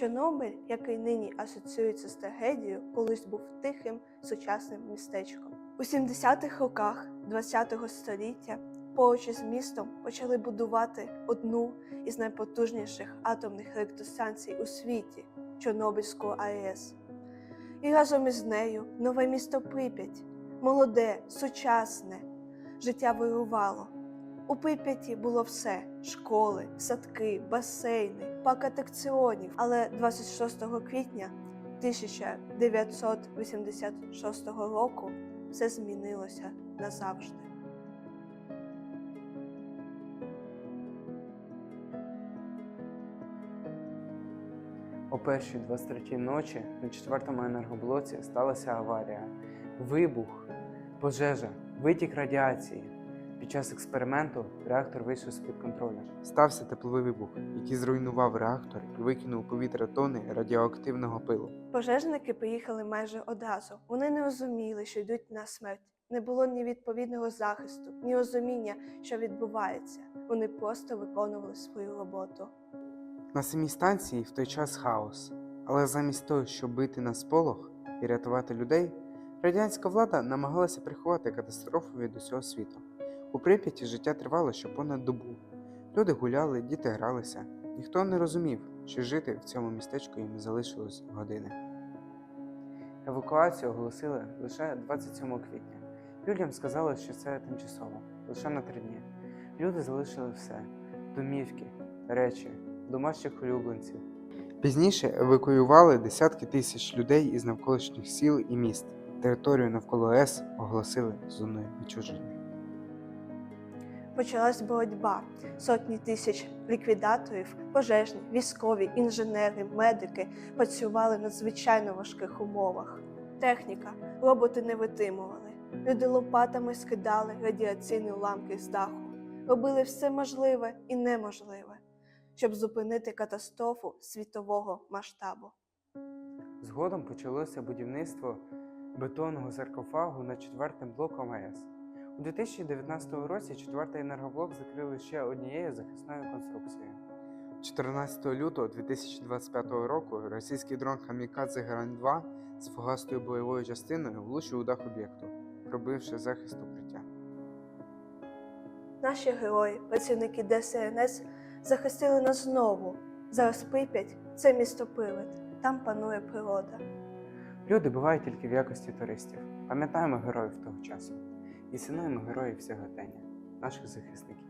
Чорнобиль, який нині асоціюється з трагедією, колись був тихим сучасним містечком. У 70-х роках ХХ століття поруч із містом почали будувати одну із найпотужніших атомних електростанцій у світі Чорнобильську АЕС. І разом із нею нове місто Прип'ять, молоде, сучасне. Життя вирувало. У Прип'яті було все: школи, садки, басейни, парк атракціонів. Але 26 квітня 1986 року все змінилося назавжди. О першій 23 ночі на четвертому енергоблоці сталася аварія, вибух, пожежа, витік радіації. Під час експерименту реактор вийшов з-під контролю. Стався тепловий вибух, який зруйнував реактор і викинув у повітря тони радіоактивного пилу. Пожежники приїхали майже одразу. Вони не розуміли, що йдуть на смерть. Не було ні відповідного захисту, ні розуміння, що відбувається. Вони просто виконували свою роботу. На самій станції в той час хаос. Але замість того, щоб бити на сполох і рятувати людей, радянська влада намагалася приховати катастрофу від усього світу. У Прип'яті життя тривало ще понад добу. Люди гуляли, діти гралися. Ніхто не розумів, що жити в цьому містечку їм залишилось години. Евакуацію оголосили лише 27 квітня. Людям сказали, що це тимчасово, лише на три дні. Люди залишили все: домівки, речі, домашніх улюбленців. Пізніше евакуювали десятки тисяч людей із навколишніх сіл і міст. Територію навколо АЕС оголосили зоною відчуження. Почалась боротьба. Сотні тисяч ліквідаторів, пожежні, військові, інженери, медики працювали в надзвичайно важких умовах. Техніка, роботи не витримували. Люди лопатами скидали радіаційні уламки з даху, робили все можливе і неможливе, щоб зупинити катастрофу світового масштабу. Згодом почалося будівництво бетонного саркофагу над четвертим блоком АЕС. У 2019 році четвертий енергоблок закрили ще однією захисною конструкцією. 14 лютого 2025 року російський дрон Хамікадзе Грань-2 з фугастою бойовою частиною влучив у дах об'єкту, пробивши захист укриття. Наші герої, працівники ДСНС, захистили нас знову. Зараз Прип'ять – це місто Привид. Там панує природа. Люди бувають тільки в якості туристів. Пам'ятаємо героїв того часу і цінуємо героїв сьогодення, наших захисників.